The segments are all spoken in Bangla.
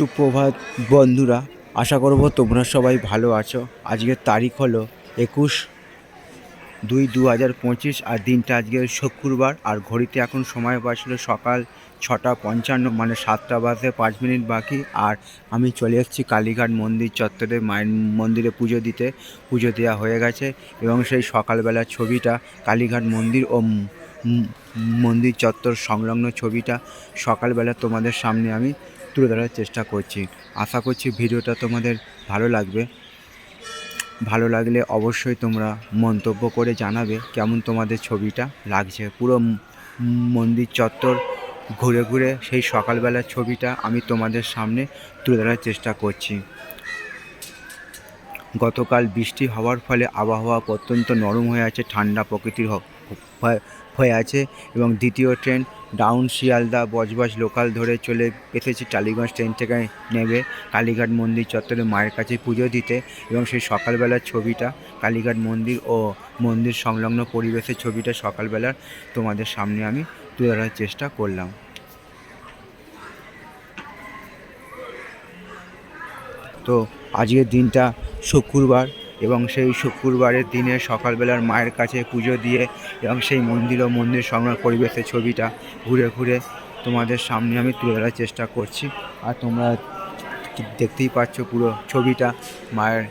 সুপ্রভাত বন্ধুরা, আশা করব তোমরা সবাই ভালো আছো। আজকের তারিখ হলো একুশ দুই দু হাজার পঁচিশ আর দিনটা আজকে শুক্রবার। আর ঘড়িতে এখন সময় বাজছিল সকাল ছটা পঞ্চান্ন মানে সাতটা বাজে পাঁচ মিনিট বাকি। আর আমি চলে এসেছি কালীঘাট মন্দির চত্বরে মায়ের মন্দিরে পুজো দিতে। পুজো দেওয়া হয়ে গেছে এবং সেই সকালবেলার ছবিটা, কালীঘাট মন্দির ও মন্দির চত্বর সংলগ্ন ছবিটা সকালবেলা তোমাদের সামনে আমি তুলে ধরার চেষ্টা করছি। আশা করছি ভিডিওটা তোমাদের ভালো লাগবে। ভালো লাগলে অবশ্যই তোমরা মন্তব্য করে জানাবে কেমন তোমাদের ছবিটা লাগছে। পুরো মন্দির চত্বর ঘুরে ঘুরে সেই সকালবেলার ছবিটা আমি তোমাদের সামনে তুলে ধরার চেষ্টা করছি। গতকাল বৃষ্টি হওয়ার ফলে আবহাওয়া অত্যন্ত নরম হয়ে আছে, ঠান্ডা প্রকৃতির হয়ে- আছে এবং দ্বিতীয় train down, Sealdah, Budge Budge local ধরে চলে এসেছি টালিগঞ্জ ট্রেন থেকে নেবে। কালীঘাট মন্দির চত্বরে মায়ের কাছে পুজো দিতে এবং সেই সকালবেলার ছবিটা, কালীঘাট মন্দির ও মন্দির সংলগ্ন পরিবেশের ছবিটা সকালবেলার তোমাদের সামনে আমি তুলে ধরার চেষ্টা করলাম। তো আজকের দিনটা শুক্রবার। এবং সেই শুক্রবারের দিনে সকালবেলার মায়ের কাছে পুজো দিয়ে এবং সেই মন্দির ও মন্দির সংলগ্ন পরিবেশের ছবিটা ঘুরে ঘুরে তোমাদের সামনে আমি তুলে ধরার চেষ্টা করছি। আর তোমরা দেখতেই পাচ্ছ পুরো ছবিটা, মায়ের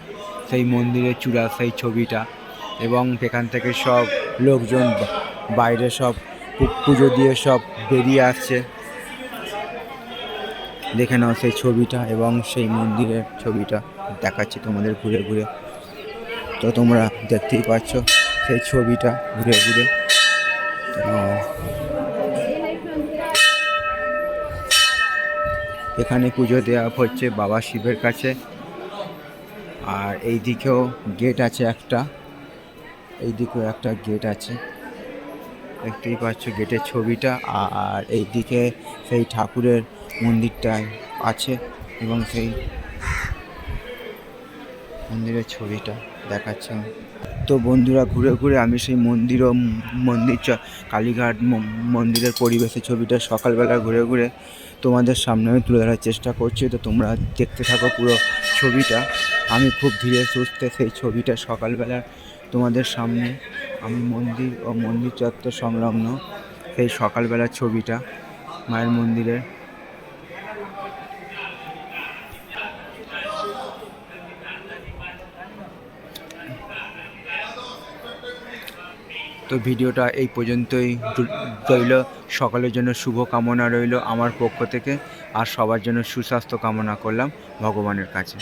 সেই মন্দিরের চূড়া সেই ছবিটা এবং এখান থেকে সব লোকজন বাইরে সব পুজো দিয়ে সব বেরিয়ে আসছে। দেখে নাও সেই ছবিটা এবং সেই মন্দিরের ছবিটা দেখাচ্ছি তোমাদের ঘুরে ঘুরে। তো তোমরা দেখতেই পাচ্ছ সেই ছবিটা ঘুরে ঘুরে। এখানে পুজো দেওয়া হচ্ছে বাবা শিবের কাছে। আর এই দিকেও গেট আছে একটা। এই দিকেও একটা গেট আছে। দেখতেই পাচ্ছ গেটের ছবিটা। আর এই দিকে সেই ঠাকুরের মন্দিরটায় আছে এবং সেই মন্দিরের ছবিটা দেখাচ্ছে। তো বন্ধুরা, ঘুরে ঘুরে আমি সেই মন্দির ও মন্দির কালীঘাট মন্দিরের পরিবেশের ছবিটা সকালবেলা ঘুরে ঘুরে তোমাদের সামনে আমি তুলে ধরার চেষ্টা করছি। তো তোমরা দেখতে থাকো পুরো ছবিটা। আমি খুব ধীরে সুস্থে সেই ছবিটা সকালবেলা তোমাদের সামনে, আমি মন্দির ও মন্দির চত্বর সংলগ্ন সেই সকালবেলার ছবিটা মায়ের মন্দিরের তো ভিডিওটা এই পর্যন্তই। রইল, সকলের জন্য শুভ কামনা রইল আমার পক্ষ থেকে। আর সবার জন্য সুস্বাস্থ্য কামনা করলাম ভগবানের কাছে।